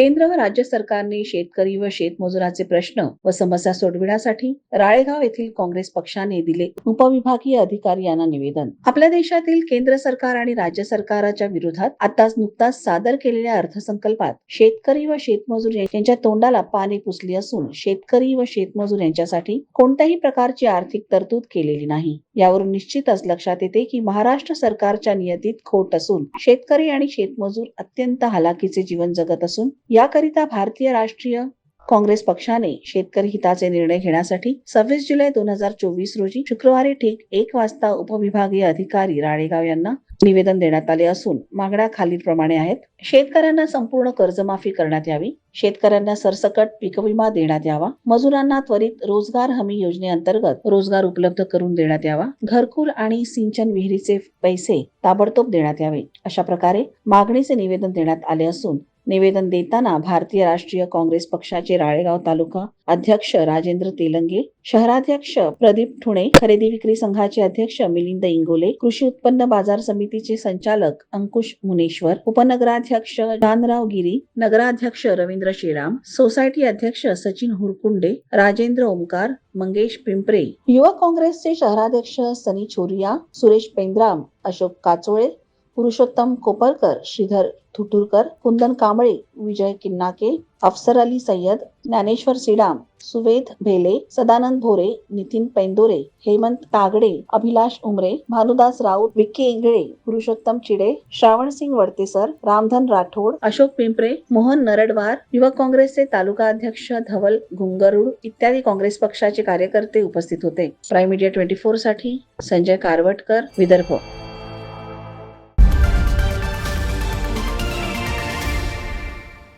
केंद्र व राज्य सरकारने शेतकरी व शेतमजुराचे प्रश्न व समस्या सोडविण्यासाठी राळेगाव येथील काँग्रेस पक्षाने दिले उपविभागीय अधिकारी यांना निवेदन. आपल्या देशातील केंद्र सरकार आणि राज्य सरकारच्या विरोधात आताच नुकताच सादर केलेल्या अर्थसंकल्पात शेतकरी व शेतमजूर यांच्या तोंडाला पाणी पुसली असून शेतकरी व शेतमजूर यांच्यासाठी कोणत्याही प्रकारची आर्थिक तरतूद केलेली नाही. यावरून निश्चितच लक्षात येते की महाराष्ट्र सरकारच्या नियतीत खोट असून शेतकरी आणि शेतमजूर अत्यंत हालाकीचे जीवन जगत असून याकरिता भारतीय राष्ट्रीय काँग्रेस पक्षाने शेतकरी हिताचे निर्णय घेण्यासाठी सव्वीस जुलै दोन हजार चोवीस रोजी शुक्रवारी ठीक एक वाजता उपविभागीय अधिकारी राळेगाव यांना निवेदन देण्यात आले असून मागण्या खालीलप्रमाणे आहेत. शेतकऱ्यांना संपूर्ण कर्जमाफी करण्यात यावी. शेतकऱ्यांना सरसकट पीक विमा देण्यात यावा. मजुरांना त्वरित रोजगार हमी योजनेअंतर्गत रोजगार उपलब्ध करून देण्यात यावा. घरकुल आणि सिंचन विहिरीचे पैसे ताबडतोब देण्यात यावे अशा प्रकारे मागणीचे निवेदन देण्यात आले असून निवेदन देताना भारतीय राष्ट्रीय काँग्रेस पक्षाचे राळेगाव तालुका अध्यक्ष राजेंद्र तेलंगे शहराध्यक्ष प्रदीप ठुणे खरेदी विक्री संघाचे अध्यक्ष मिलिंद इंगोले कृषी उत्पन्न बाजार समितीचे संचालक अंकुश मुनेश्वर उपनगराध्यक्ष जानराव गिरी नगराध्यक्ष रवींद्र शेराम सोसायटी अध्यक्ष सचिन हुरकुंडे राजेंद्र ओमकार मंगेश पिंपरे. युवक काँग्रेसचे शहराध्यक्ष सनी छोरिया सुरेश पेंद्राम अशोक काचोळे पुरुषोत्तम कोपरकर श्रीधर थुटुरकर कुंदन कांबळे विजय किन्नाके अफसर अली सय्यद ज्ञानेश्वर सिडाम सुवेद भेले सदानंद भोरे नितीन पैंदोरे हेमंत तागडे अभिलाष उमरे भानुदास राऊत विक्की इंगळे पुरुषोत्तम चिडे श्रावणसिंग वडतेसर रामधन राठोड अशोक पिंपरे मोहन नरडवार युवक काँग्रेसचे तालुका अध्यक्ष धवल घुंगरुड इत्यादी काँग्रेस पक्षाचे कार्यकर्ते उपस्थित होते. प्राईम मीडिया ट्वेंटी फोरसाठी संजय कारवटकर विदर्भ.